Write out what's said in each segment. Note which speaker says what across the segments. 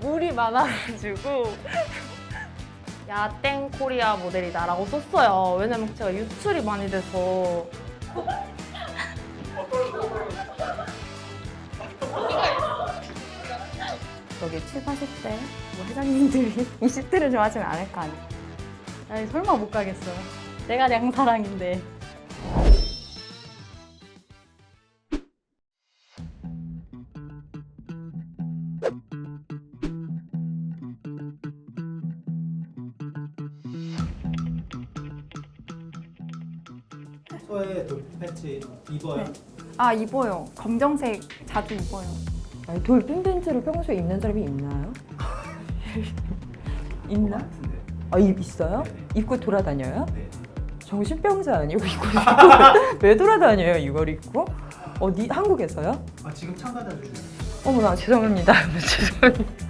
Speaker 1: 물이 많아가지고 야땡 코리아 모델이다라고 썼어요. 왜냐면 제가 유출이 많이 돼서 여기 7, 80대 뭐 회장님들이 20대를 좋아하시면 안할거 아니야. 아니 설마 못 가겠어. 내가 양사랑인데.
Speaker 2: 입어요?
Speaker 3: 아 입어요. 검정색 자주 입어요.
Speaker 4: 아니, 돌핀 팬츠를 평소에 입는 사람이 있나요? 있나?
Speaker 2: 같은데.
Speaker 4: 아, 입 있어요?
Speaker 2: 네네.
Speaker 4: 입고 돌아다녀요?
Speaker 2: 네.
Speaker 4: 정신병자 아니고 이거 입고 왜 돌아다녀요 이걸 입고? 어디 한국에서요?
Speaker 2: 아 지금 참가자 중.
Speaker 4: 어머나 죄송합니다 죄송합니다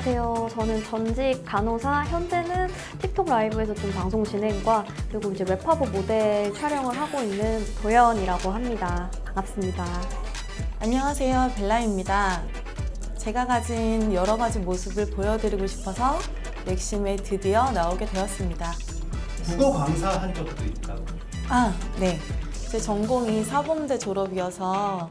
Speaker 5: 안녕하세요. 저는 전직 간호사, 현재는 틱톡 라이브에서 좀 방송 진행과 그리고 이제 웹화보 모델 촬영을 하고 있는 도연이라고 합니다. 반갑습니다.
Speaker 6: 안녕하세요. 벨라입니다. 제가 가진 여러 가지 모습을 보여드리고 싶어서 맥심에 드디어 나오게 되었습니다.
Speaker 2: 국어 강사 한 적도 있다고.
Speaker 6: 아, 네. 제 전공이 사범대 졸업이어서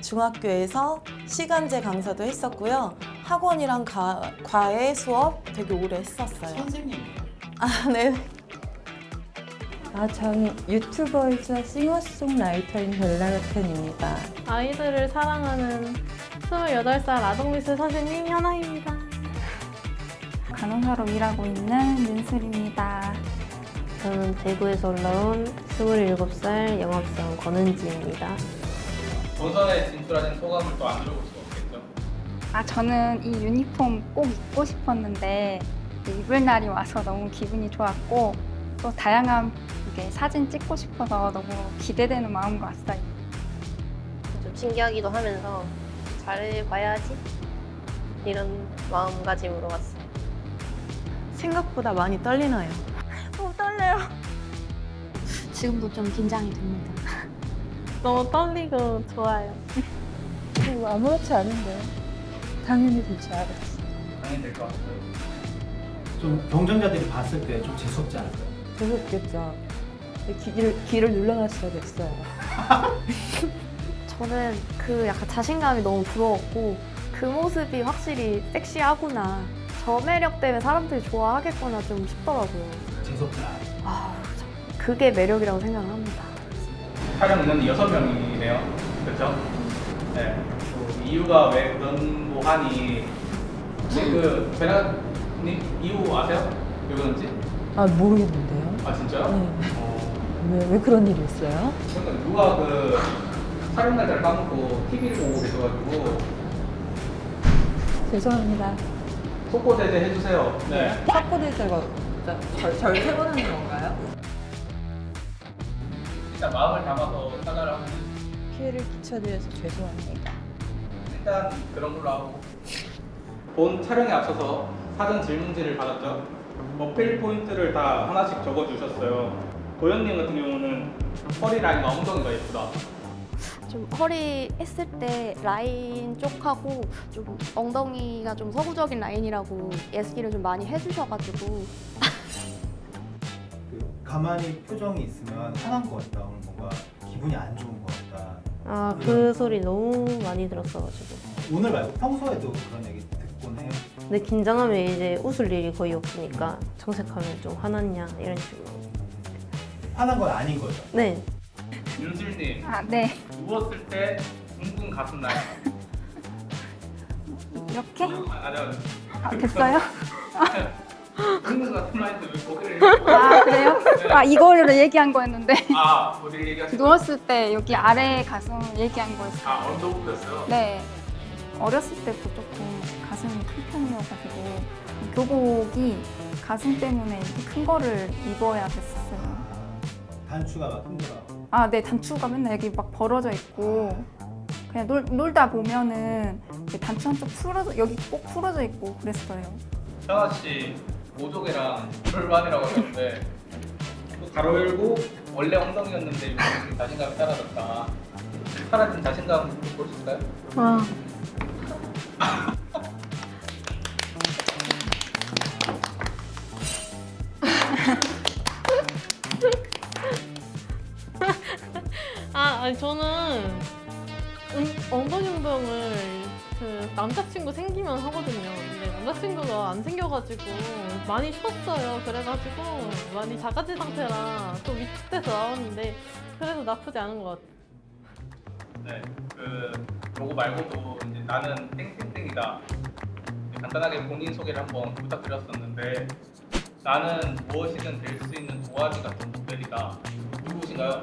Speaker 6: 중학교에서 시간제 강사도 했었고요. 학원이랑 가- 과외 수업 되게 오래 했었어요.
Speaker 2: 선생님이에요.
Speaker 6: 아, 네.
Speaker 4: 아전 유튜버이자 싱어송라이터인 벨라르텐입니다
Speaker 1: 아이들을 사랑하는 28살 아동미술 선생님 현아입니다.
Speaker 3: 간호사로 일하고 있는 윤슬입니다.
Speaker 5: 저는 대구에서 올라온 27살 영업사원 권은지입니다.
Speaker 7: 본선에 진출하신 소감을 또 안 들어볼 수 없겠죠?
Speaker 3: 아 저는 이 유니폼 꼭 입고 싶었는데 입을 날이 와서 너무 기분이 좋았고 또 다양한 이게 사진 찍고 싶어서 너무 기대되는 마음으로 왔어요.
Speaker 8: 좀 신기하기도 하면서 잘봐야지 이런 마음가짐으로 왔어요.
Speaker 6: 생각보다 많이 떨리나요?
Speaker 5: 너무 떨려요. 지금도 좀 긴장이 됩니다.
Speaker 1: 너무 떨리고 좋아요.
Speaker 4: 뭐 아무렇지 않은데 당연히 될 줄 알았어
Speaker 7: 당연히 될 것 같아요.
Speaker 2: 좀 경쟁자들이 봤을 때 좀 재수없지 않을까요?
Speaker 4: 무섭겠죠 귀를, 귀를 눌러놨어야 됐어요
Speaker 5: 저는 그 약간 자신감이 너무 부러웠고 그 모습이 확실히 섹시하구나. 저 매력 때문에 사람들이 좋아하겠구나 좀 싶더라고요.
Speaker 2: 재수없지 않아요.
Speaker 5: 아, 참, 그게 매력이라고 생각을 합니다.
Speaker 7: 촬영 인원이 여섯 명이네요. 그렇죠? 네. 그 이유가 왜 그런 거 하니? 혹시 그 베라님 이유 아세요? 왜 그런지?
Speaker 4: 아 모르겠는데요
Speaker 7: 아 진짜요?
Speaker 4: 네.
Speaker 7: 어,
Speaker 4: 왜, 왜 그런 일이 있어요?
Speaker 7: 그러니까 누가 그 촬영 날짜를 까먹고 TV를 보고 계셔가지고
Speaker 4: 죄송합니다
Speaker 7: 속보 제재 해주세요. 네.
Speaker 4: 사고대제가 절 세 번 하는 건가요?
Speaker 7: 일단 마음을 담아서 사과를 하고
Speaker 4: 피해를 끼쳐드려서 죄송합니다
Speaker 7: 일단 그런 걸로 하고 본 촬영에 앞서서 사전 질문지를 받았죠. 어필 포인트를 다 하나씩 적어주셨어요. 도현님 같은 경우는 허리 라인과 엉덩이가 예쁘다.
Speaker 5: 좀 허리 했을 때 라인 쪽하고 좀 엉덩이가 좀 서구적인 라인이라고 예스기를 좀 많이 해주셔가지고
Speaker 2: 그 가만히 표정이 있으면 화난 것 같다. 오늘 뭔가 기분이 안 좋은 것 같다.
Speaker 8: 아 그 소리 너무 많이 들었어가지고
Speaker 2: 오늘 말고 평소에도 그런 얘기 듣곤 해요.
Speaker 8: 근데 긴장하면 이제 웃을 일이 거의 없으니까 정색하면 좀 화났냐 이런 식으로
Speaker 2: 화난 건 아닌 거죠.
Speaker 8: 네
Speaker 7: 윤슬님
Speaker 3: 아 네.
Speaker 7: 누웠을 때 둥근 가슴 나요.
Speaker 3: 이렇게?
Speaker 7: 아, 네.
Speaker 3: 아, 됐어요?
Speaker 7: 왜?
Speaker 3: 아 그래요? 아 이거를 얘기한 거였는데
Speaker 7: 아 어디 얘기하시죠?
Speaker 3: 누웠을 때 여기 아래 가슴 얘기한 거였어요.
Speaker 7: 아 언더 부였어요.
Speaker 3: 네. 어렸을 때부터 조금 가슴이 큰 편이어가지고 교복이 가슴 때문에 이렇게 큰 거를 입어야 됐었어요.
Speaker 2: 단추가 막 힘들어.
Speaker 3: 아, 네, 단추가 맨날 여기 막 벌어져 있고 그냥 놀, 놀다 보면은 이렇게 단추 한쪽 풀어져 여기 꼭 풀어져 있고 그랬어요.
Speaker 7: 현아 씨 모조개랑 절반이라고 하셨는데 가로 열고 원래 엉덩이였는데 요즘 자신감이 사라졌다. 사라진 자신감 볼수 있을까요?
Speaker 5: 와.
Speaker 9: 아, 아니 저는 응, 엉덩이 운동을 그 남자친구 생기면 하거든요. 근데 남자친구가 안 생겨가지고 많이 쉬었어요. 그래가지고 많이 자가지 상태라 좀 위축돼서 나왔는데 그래도 나쁘지 않은 것 같아요.
Speaker 7: 네, 그 요거 말고도 이제 나는 땡땡땡이다. 간단하게 본인 소개를 한번 부탁드렸었는데 나는 무엇이든 될 수 있는 도화지 같은 모델이다. 누구신가요?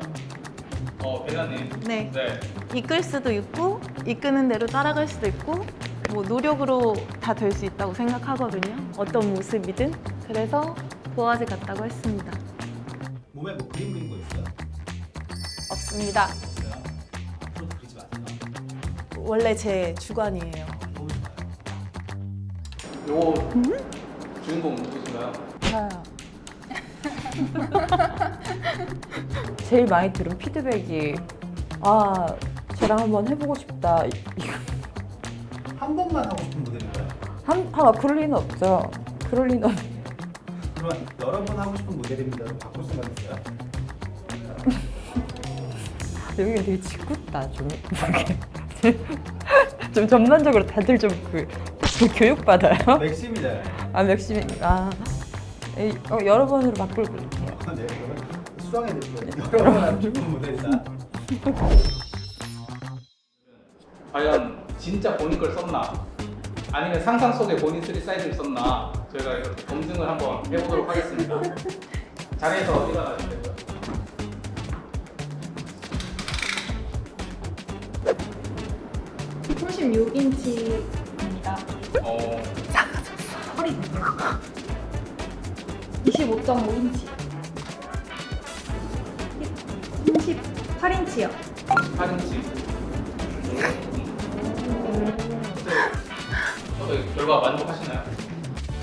Speaker 7: 어, 벨라님.
Speaker 6: 네.
Speaker 7: 네.
Speaker 6: 이끌 수도 있고 이끄는 대로 따라갈 수도 있고 뭐 노력으로 다 될 수 있다고 생각하거든요. 어떤 모습이든 그래서 도화지 같다고 했습니다.
Speaker 2: 몸에 뭐 그림 그린 거 있어요?
Speaker 6: 없습니다.
Speaker 2: 앞으로도 그리지 마세요.
Speaker 6: 원래 제 주관이에요.
Speaker 2: 너무 좋아요.
Speaker 7: 요거 주인공 누구신가요?
Speaker 4: 저요. 제일 많이 들은 피드백이 아 쟤랑 한번 해보고 싶다.
Speaker 2: 한 번만 하고 싶은 모델인가요?
Speaker 4: 한, 아 그럴 리는 없죠. 그럴 리는 없.
Speaker 2: 그러면 여러 번 하고 싶은 모델입니다로 바꿀 생각 있어요?
Speaker 4: 여기가 되게 짓궂다 좀. 좀 전반적으로 다들 좀 그 그 교육 받아요.
Speaker 2: 맥심이잖아요.
Speaker 4: 아 맥심이 아 에이, 어, 여러 번으로 바꿀 볼게요.
Speaker 2: 네, 그러면 수정해 드릴게요. 여러 번 하고 싶은 모델이다.
Speaker 7: 과연 진짜 본인 걸 썼나? 아니면 상상 속에 본인 쓰리 사이즈를 썼나? 저희가 이렇게 검증을 한번 해보도록 하겠습니다. 자리에서 어디가 나시면 되고요? 어,
Speaker 3: 25.5인치. 38인치요.
Speaker 7: 8인치. 어떻게 결과 만족하시나요?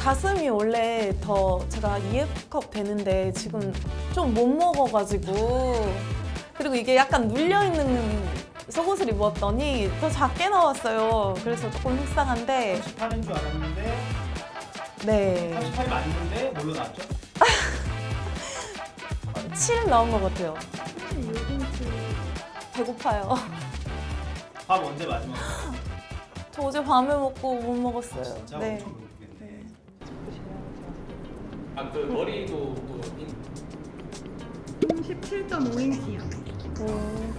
Speaker 6: 가슴이 원래 더 제가 EF컵 되는데 지금 좀 못 먹어가지고 그리고 이게 약간 눌려 있는 속옷을 입었더니 더 작게 나왔어요. 그래서 조금 속상한데
Speaker 2: 38인 줄 알았는데
Speaker 6: 네
Speaker 2: 38이 맞는데 뭘로 나왔죠?
Speaker 6: 7 나온 것 같아요. 배고파요.
Speaker 2: 밥 언제 마지막?
Speaker 6: 저 어제 밤에 먹고 못 먹었어요.
Speaker 2: 진짜
Speaker 6: 네.
Speaker 2: 엄청 모르겠네.
Speaker 7: 아, 그 머리도 또 인-
Speaker 3: 17.5인치요.
Speaker 6: 음,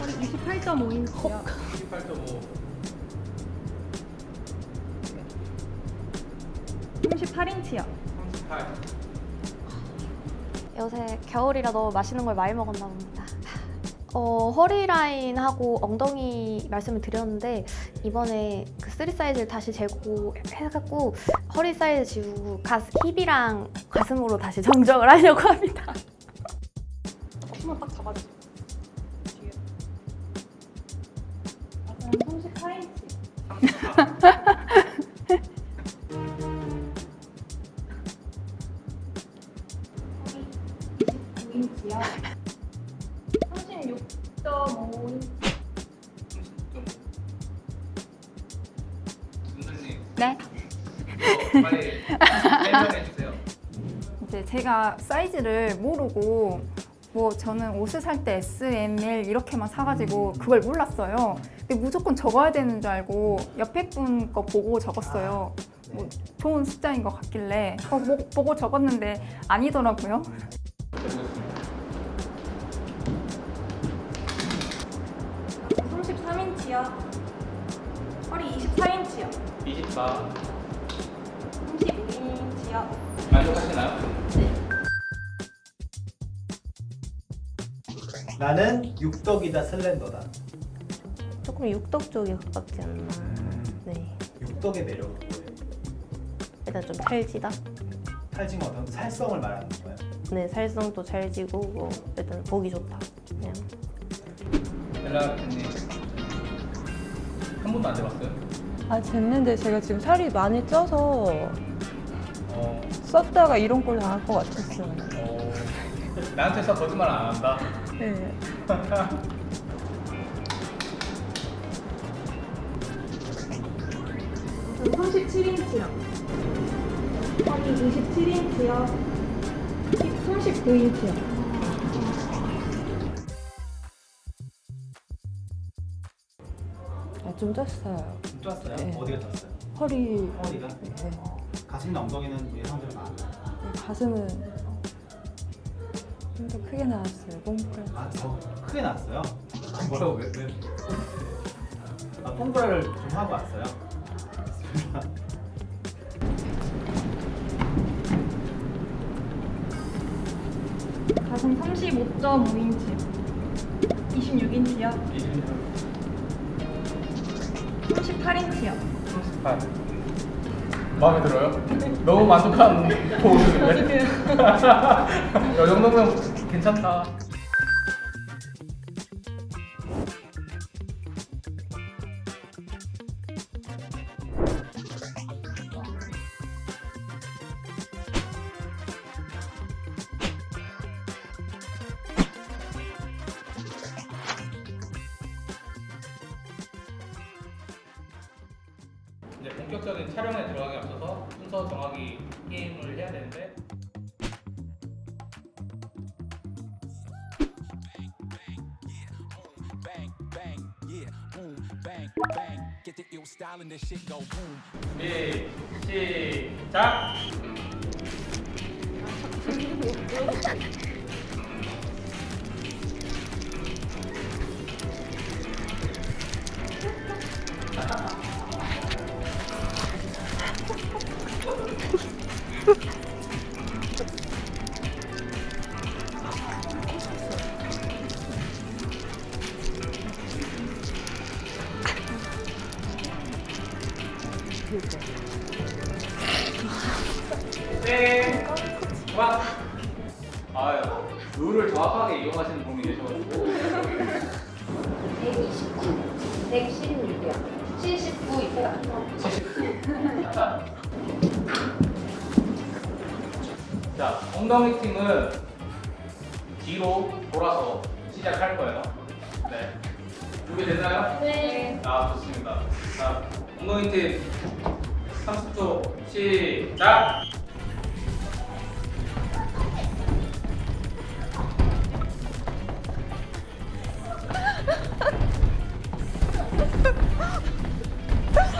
Speaker 3: 허리 28.5인치요.
Speaker 7: 18.5.
Speaker 3: 38인치요.
Speaker 7: 38.
Speaker 5: 요새 겨울이라 너무 맛있는 걸 많이 먹었나 봅니다. 어, 허리 라인하고 엉덩이 말씀을 드렸는데 이번에 그 쓰리 사이즈를 다시 재고해갖고 허리 사이즈 지우고 가스, 힙이랑 가슴으로 다시 정정을 하려고 합니다.
Speaker 3: 한번 딱 잡아주세요. 사이즈를 모르고 뭐 저는 옷을 살 때 S, M, L 이렇게만 사가지고 그걸 몰랐어요. 근데 무조건 적어야 되는 줄 알고 옆에 분 거 보고 적었어요. 뭐 좋은 숫자인 것 같길래 어, 뭐, 보고 적었는데 아니더라고요. 33인치요. 허리 24인치요.
Speaker 7: 24.
Speaker 2: 나는 육덕이다 슬렌더다.
Speaker 8: 조금 육덕 쪽에 가깝지 않나. 네.
Speaker 2: 육덕의 매력은 뭐예요?
Speaker 8: 일단 좀 찰지다.
Speaker 2: 탈진 어떤 살성을 말하는 거예요?
Speaker 8: 네, 살성도 찰지고 뭐 일단 보기 좋다. 그냥
Speaker 7: 벨라 님. 한 번도 안 해봤어요?
Speaker 4: 아 쟀는데 제가 지금 살이 많이 쪄서
Speaker 7: 어,
Speaker 4: 썼다가 이런 꼴 당할 것 같았어요.
Speaker 7: 어, 나한테서 거짓말 안 한다.
Speaker 4: 네.
Speaker 10: 저 37인치요. 허리 27인치요. 힙 39인치요.
Speaker 4: 아, 좀 쪘어요.
Speaker 2: 좀 쪘어요?
Speaker 4: 네.
Speaker 2: 어디가 쪘어요?
Speaker 4: 허리,
Speaker 2: 허리가?
Speaker 4: 네.
Speaker 2: 가슴이나 엉덩이는 예상대로 나아요.
Speaker 4: 가슴은 좀 더 크게 나왔어요. 뽕풀.
Speaker 2: 아, 더 크게 나왔어요? 아, 뭐라고 왜? 왜? 아, 폼브라를 좀 하고 왔어요.
Speaker 10: 가슴 35.5인치요. 26인치요. 38인치요.
Speaker 7: 38. 마음에 들어요? 너무 만족한 포즈인데? 이 정도면 괜찮다. 준비 시작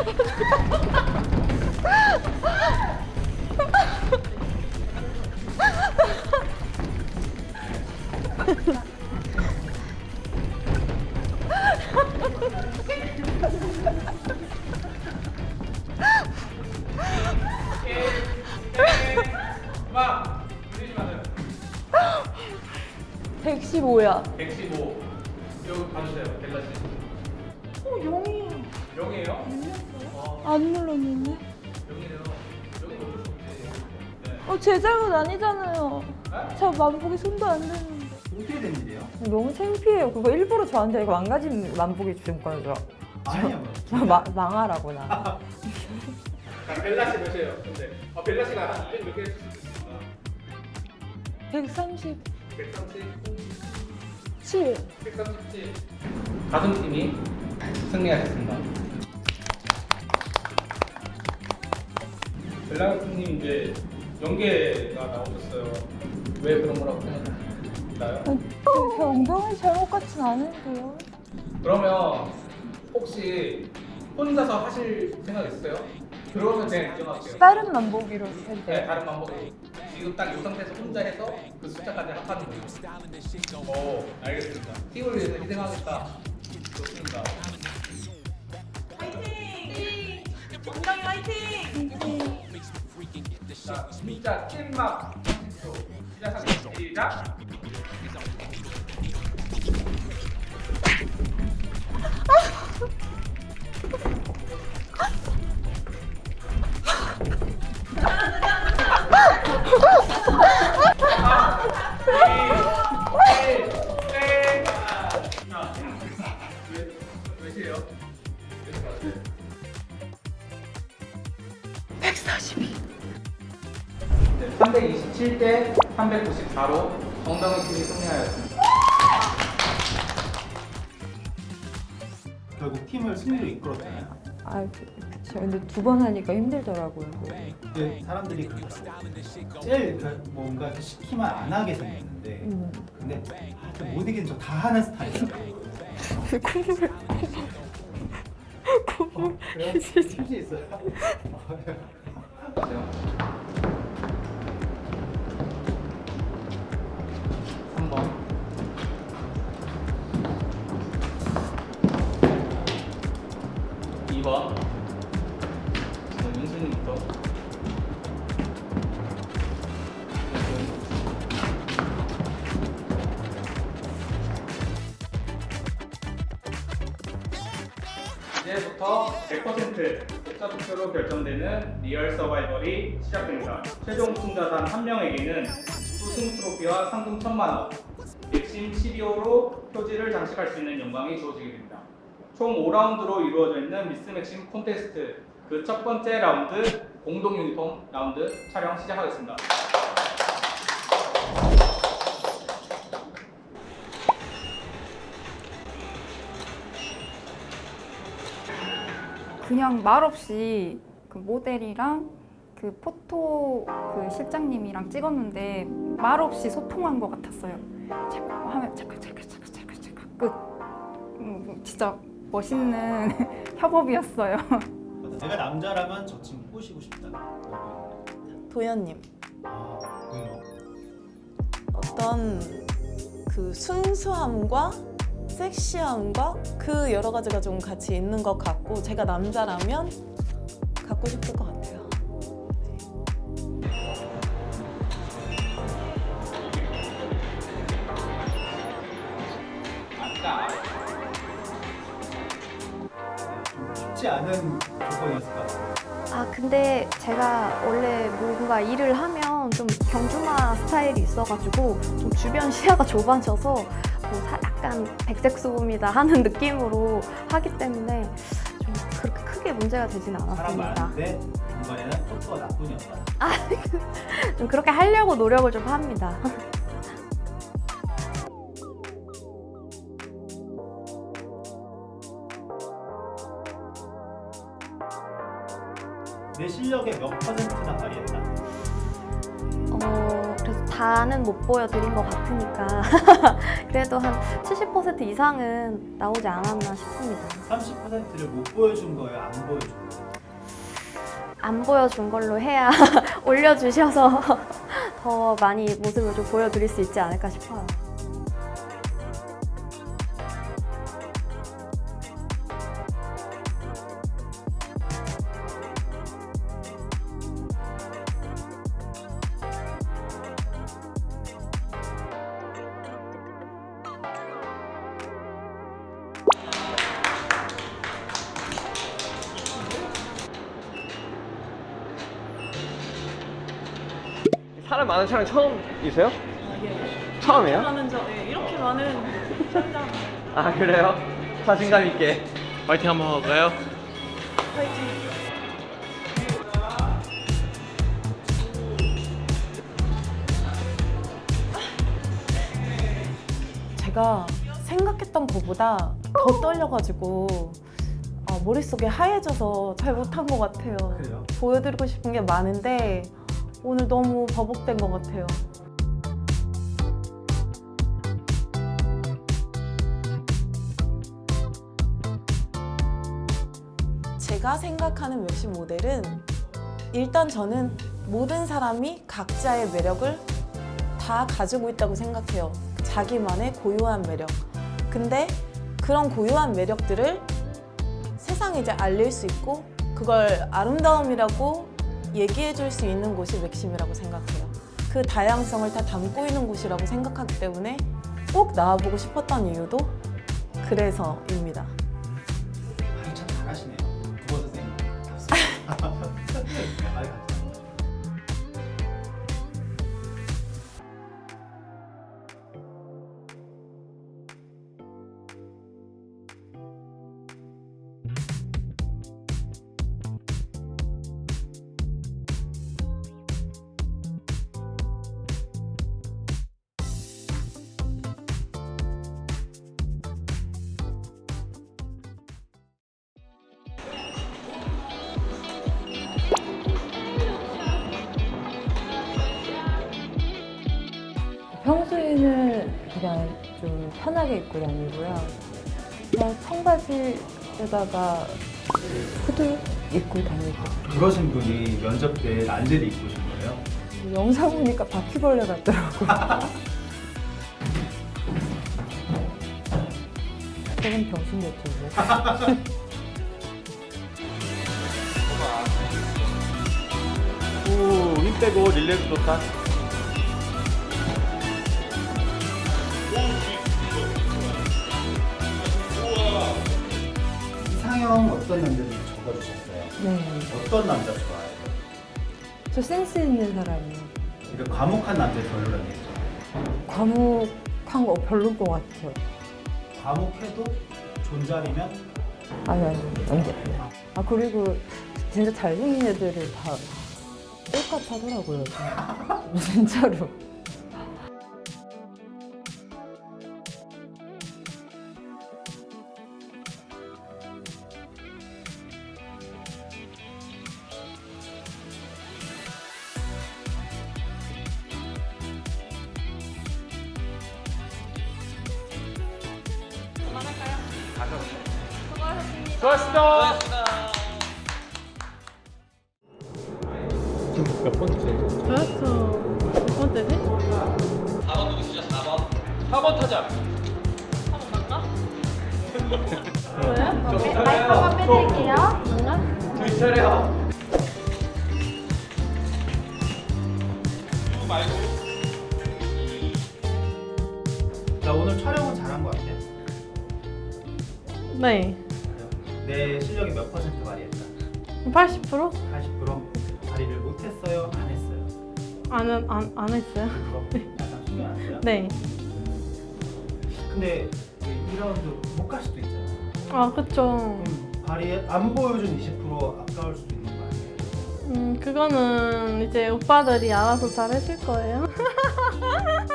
Speaker 4: Oh, 만보기 손도 안 되는데.
Speaker 2: 어떻게 된 일이에요?
Speaker 4: 너무 창피해요. 그거 일부러 저한테 이거 망가진 거죠.
Speaker 2: 아니요.
Speaker 4: 저 마, 망하라고 나.
Speaker 7: 자, 벨라 씨 몇이에요? 근데 아 벨라 씨가 한 200몇 개 했을 수도 있습니다
Speaker 4: 130.
Speaker 7: 137 137 가슴 팀이 승리하셨습니다. 벨라님 이제 연계가 나오셨어요. 왜 그런 거라고 생각하나요?
Speaker 4: 제 엉덩이 잘못 같진 않은데요.
Speaker 7: 그러면 혹시 혼자서 하실 생각 있으세요? 그러면 제가 인정할게요.
Speaker 4: 다른 만보기로 해도
Speaker 7: 네,
Speaker 4: 돼요.
Speaker 7: 다른 방법이 지금 딱 이 상태에서 혼자 해서 그 숫자까지 합하는 거예요. 오, 알겠습니다. 팀을 위해서 희생하겠다. 좋습니다.
Speaker 10: 엉덩이 화이팅!
Speaker 7: 자, 진짜 찐막. 시작. 몇
Speaker 2: 승리로 이끌었잖아요.
Speaker 4: 아, 그- 그쵸. 근데 두 번 하니까 힘들더라고요.
Speaker 2: 근데 사람들이 그러더라고요. 제일 그 뭔가 이렇게 시키면 안 하게 생겼는데
Speaker 4: 음.
Speaker 2: 근데 아, 저못 이기는 저다 하는 스타일이에요.
Speaker 4: 콧물.
Speaker 2: 어, 그래요? 실수 있어요.
Speaker 7: 100% 독자 투표로 결정되는 리얼 서바이벌이 시작됩니다. 최종 우승자단 한 명에게는 우승 트로피와 상금 1천만 원, 맥심 12호로 표지를 장식할 수 있는 영광이 주어지게 됩니다. 총 5라운드로 이루어져 있는 미스 맥심 콘테스트 그 첫 번째 라운드 공동 유니폼 라운드 촬영 시작하겠습니다.
Speaker 3: 그냥 말없이 그 모델이랑 그 포토 그 실장님이랑 찍었는데 말없이 소통한 것 같았어요. 잠깐 하면 잠깐 잠깐 잠깐 잠깐 잠깐 끝. 음, 진짜 멋있는 협업이었어요.
Speaker 2: 내가 남자라면 저 친구 꼬시고 싶다.
Speaker 6: 도현님
Speaker 2: 아, 왜요?
Speaker 6: 어떤 그 순수함과 섹시함과 그 여러 가지가 좀 같이 있는 것 같고 제가 남자라면 갖고 싶을 것 같아요.
Speaker 7: 아까
Speaker 2: 쉽지 않은 조건이었을 것 같아요.
Speaker 5: 아 근데 제가 원래 뭔가 일을 하면 좀 경주마 스타일이 있어가지고 좀 주변 시야가 좁아져서 뭐 사- 약간 백색 소음이다 하는 느낌으로 하기 때문에 좀 그렇게 크게 문제가 되진
Speaker 2: 사람
Speaker 5: 않았습니다.
Speaker 2: 많은데 이번에는 포토가 나뿐이었다.
Speaker 5: 좀 그렇게 하려고 노력을 좀 합니다.
Speaker 2: 내 실력의 몇 퍼센트나 발휘했다.
Speaker 5: 다는 못 보여드린 것 같으니까 그래도 한 70% 이상은 나오지 않았나 싶습니다.
Speaker 2: 30%를 못 보여준 거예요, 안 보여준 거예요.
Speaker 5: 안 보여준 걸로 해야 올려주셔서 더 많이 모습을 좀 보여드릴 수 있지 않을까 싶어요.
Speaker 11: 촬영 처음이세요? 처음이에요?
Speaker 10: 많은 저, 예, 이렇게 많은 현장
Speaker 11: 아 그래요? 자신감 있게 파이팅 한번 할까요?
Speaker 10: 파이팅.
Speaker 6: 제가 생각했던 것보다 더 떨려가지고 아, 머릿속에 하얘져서 잘 못한 것 같아요.
Speaker 2: 그래요?
Speaker 6: 보여드리고 싶은 게 많은데 오늘 너무 버벅된 것 같아요. 제가 생각하는 맥심 모델은 일단 저는 모든 사람이 각자의 매력을 다 가지고 있다고 생각해요. 자기만의 고유한 매력. 근데 그런 고유한 매력들을 세상에 이제 알릴 수 있고 그걸 아름다움이라고 얘기해 줄 수 있는 곳이 맥심이라고 생각해요. 그 다양성을 다 담고 있는 곳이라고 생각하기 때문에 꼭 나와보고 싶었던 이유도 그래서입니다.
Speaker 2: 아, 참 잘하시네요. 국어 선생님. 아, 감사합니다.
Speaker 4: 청바지에다가 후드 입고 다니고.
Speaker 2: 그러신 분이 면접 때 란제리 입고 오신 거예요?
Speaker 4: 영상 보니까 바퀴벌레 같더라고. 저건 병신이었죠. 뭐.
Speaker 11: 오, 힘 빼고 릴렉스 좋다.
Speaker 2: 이상형 어떤 남자들 적어주셨어요?
Speaker 4: 네.
Speaker 2: 어떤 남자 좋아해요?
Speaker 4: 저 센스 있는 사람이요.
Speaker 2: 그러니까 과묵한 남자 별로라는 얘기죠.
Speaker 4: 과묵한 거 별로인 것 같아요.
Speaker 2: 과묵해도 존잘이면
Speaker 4: 아니, 아니, 안 돼. 아, 그리고 진짜 잘생긴 애들을 다 똑같하더라고요. 진짜로.
Speaker 11: 수고하셨습니다.
Speaker 7: 지금 몇 번째?
Speaker 9: 저였어. 몇 번째지?
Speaker 11: 4번 누구 쓰셨어? 4번. 4번 타자.
Speaker 9: 왜요?
Speaker 11: 마이크 한번 빼드릴게요. 두 차례요. 말고.
Speaker 2: 나 오늘 촬영은 잘한 것 같아요.
Speaker 9: 네.
Speaker 2: 안,
Speaker 9: 안, 안 했어요.
Speaker 2: 그럼 약간 신경 안 써요?
Speaker 9: 네.
Speaker 2: 근데 2라운드 못 갈 수도 있잖아.
Speaker 9: 아, 그쵸.
Speaker 2: 그럼 발휘 안 보여준 20% 아까울 수도 있는 거 아니에요?
Speaker 9: 음, 그거는 이제 오빠들이 알아서 잘 해줄 거예요.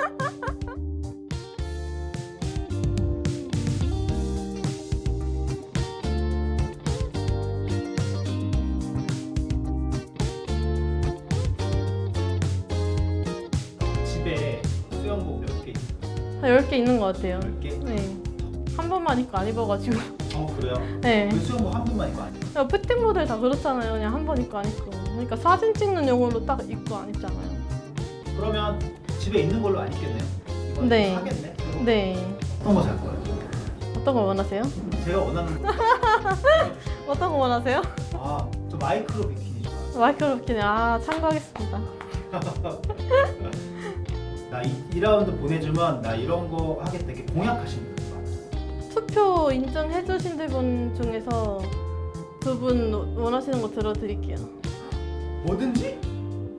Speaker 9: 한 10개 있는 것 같아요.
Speaker 2: 10개?
Speaker 9: 네. 한 번만 입고 안 입어가지고.
Speaker 2: 어 그래요?
Speaker 9: 네.
Speaker 2: 그 수영복 한 분만 입고 아니에요?
Speaker 9: 야, 피팅 모델 다 그렇잖아요. 그냥 한 번 입고 안 입고. 그러니까 사진 찍는 용으로 딱 입고 안 입잖아요.
Speaker 2: 그러면 집에 있는 걸로 안 입겠네요?
Speaker 9: 네.
Speaker 2: 사겠네?
Speaker 9: 네.
Speaker 2: 어떤 거 살 거예요?
Speaker 9: 어떤 거 원하세요?
Speaker 2: 제가 원하는
Speaker 9: 어떤 거 원하세요?
Speaker 2: 아 저 마이크로 비키니 좋아
Speaker 9: 마이크로 비키니 아 참고하겠습니다.
Speaker 2: 나 이, 2라운드 보내주면 나 이런 거 하겠다 이렇게 공약하시는 분 많아요
Speaker 9: 투표 인증해주신 분 중에서 두 분 원하시는 거 들어드릴게요.
Speaker 2: 뭐든지?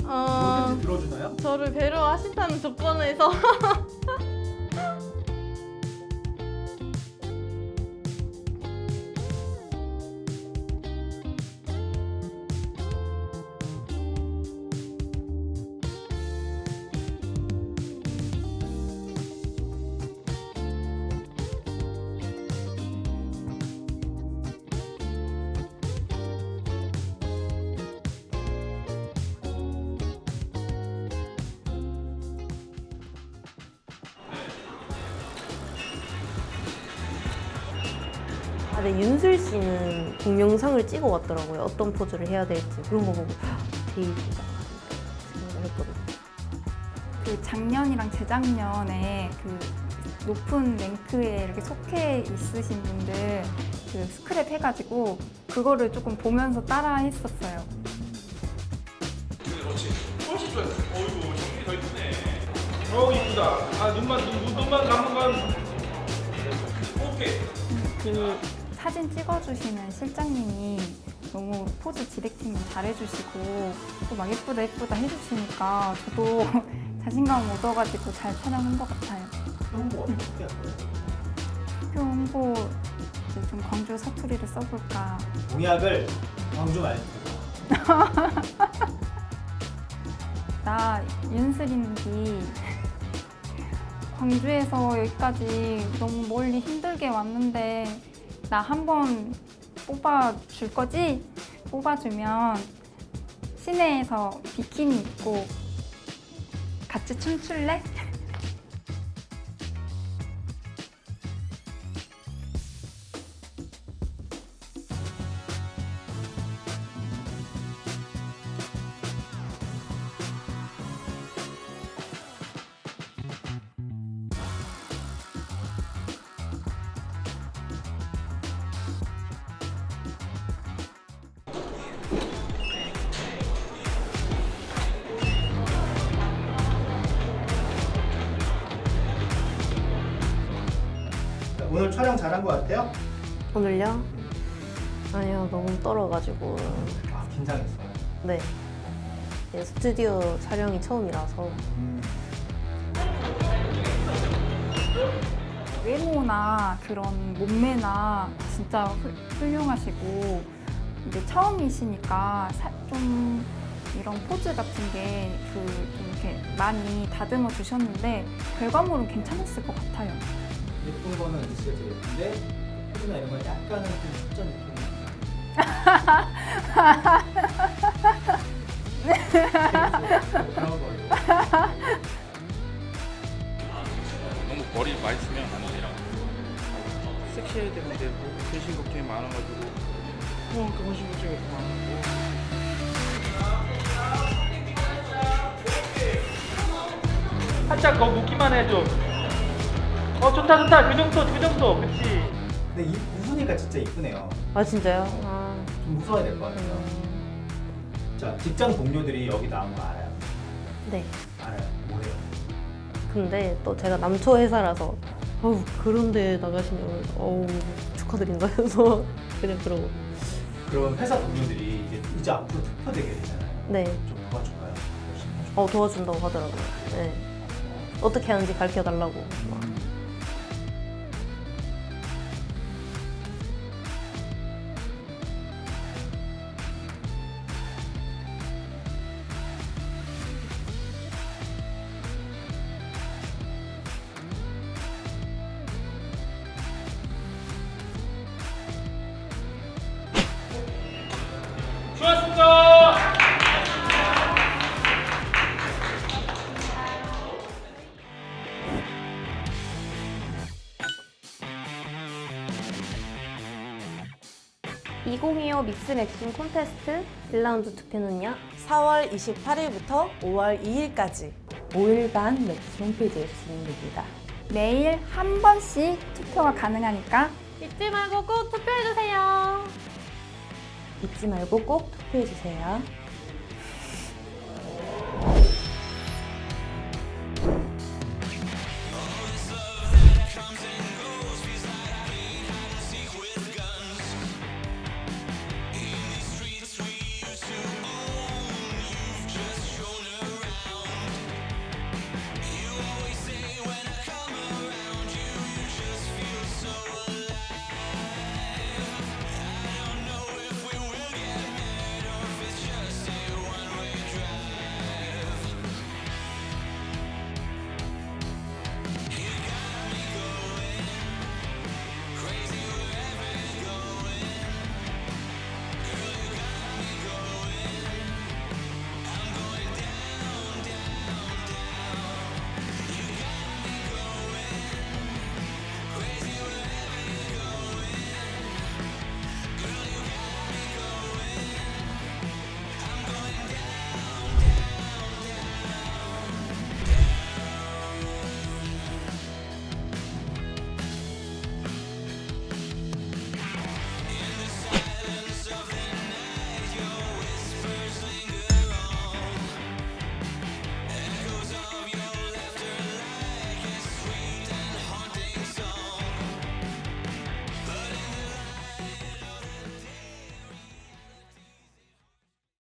Speaker 9: 어,
Speaker 2: 뭐든지 들어주나요?
Speaker 9: 저를 배려하신다는 조건에서
Speaker 8: 아, 네, 윤슬 씨는 동영상을 찍어 왔더라고요. 어떤 포즈를 해야 될지 그런 거 보고 데이지가 생각했거든요.
Speaker 3: 그 작년이랑 재작년에 그 높은 랭크에 이렇게 속해 있으신 분들 그 스크랩 해가지고 그거를 조금 보면서 따라 했었어요.
Speaker 7: 그렇지. 훨씬 좋아요. 어이구, 정리 더 있네. 어우, 이쁘다. 아, 눈만, 눈, 눈만 감으면. 오케이.
Speaker 3: 그 사진 찍어주시는 실장님이 너무 포즈 디렉팅을 잘해주시고 또 막 예쁘다 예쁘다 해주시니까 저도 자신감 얻어가지고 잘 촬영한 것 같아요.
Speaker 2: 홍보 어떻게 할 거예요?
Speaker 3: 표 홍보 이제 좀 광주 사투리를 써볼까.
Speaker 2: 공약을 광주 말고
Speaker 3: 나 윤슬인디 광주에서 여기까지 너무 멀리 힘들게 왔는데 나 한 번 뽑아줄 거지? 뽑아주면 시내에서 비키니 입고 같이 춤출래?
Speaker 8: 스튜디오 촬영이 처음이라서.
Speaker 3: 외모나 그런 몸매나 진짜 훌- 훌륭하시고 이제 처음이시니까 사- 좀 이런 포즈 같은 게 그 좀 이렇게 많이 다듬어 주셨는데 결과물은 괜찮았을 것 같아요.
Speaker 2: 예쁜 거는 진짜 제일 예쁜데 표지나 이런 건 약간은 좀 흑전 느낌이 그런.
Speaker 12: 너무 머리 많이 쓰면 안 돼요. 섹시해야 되는데 뭐 근심 걱정이 많아가지고 어, 그 근심 걱정이 이렇게 많고.
Speaker 11: 살짝 더 묶기만 해줘. 어 좋다 좋다 그 정도 그 정도 그치.
Speaker 2: 근데 이 웃으니까 진짜 이쁘네요.
Speaker 8: 아, 진짜요? 아.
Speaker 2: 좀 웃어야 될 것 같아요. 자 직장 동료들이 여기 나온 거 알아요?
Speaker 8: 네.
Speaker 2: 알아요. 뭐예요?
Speaker 8: 근데 또 제가 남초 회사라서 어우 그런데 나가시면 어우 축하드린다 해서 그냥 그러고
Speaker 2: 그럼 회사 동료들이 이제 이제 앞으로 투표 대결이잖아요.
Speaker 8: 네.
Speaker 2: 좀 도와줄까요? 열심히 해줘.
Speaker 8: 어 도와준다고 하더라고요. 네. 어떻게 하는지 가르쳐 달라고.
Speaker 11: 수
Speaker 5: (2025) 믹스 맥심 콘테스트 1라운드 투표는요
Speaker 6: 4월 28일부터 5월 2일까지
Speaker 4: 5일간 매치 홈페이지에 진행됩니다.
Speaker 3: 매일 한 번씩 투표가 가능하니까
Speaker 9: 잊지 말고 꼭 투표해주세요.
Speaker 4: 잊지 말고 꼭 투표해주세요.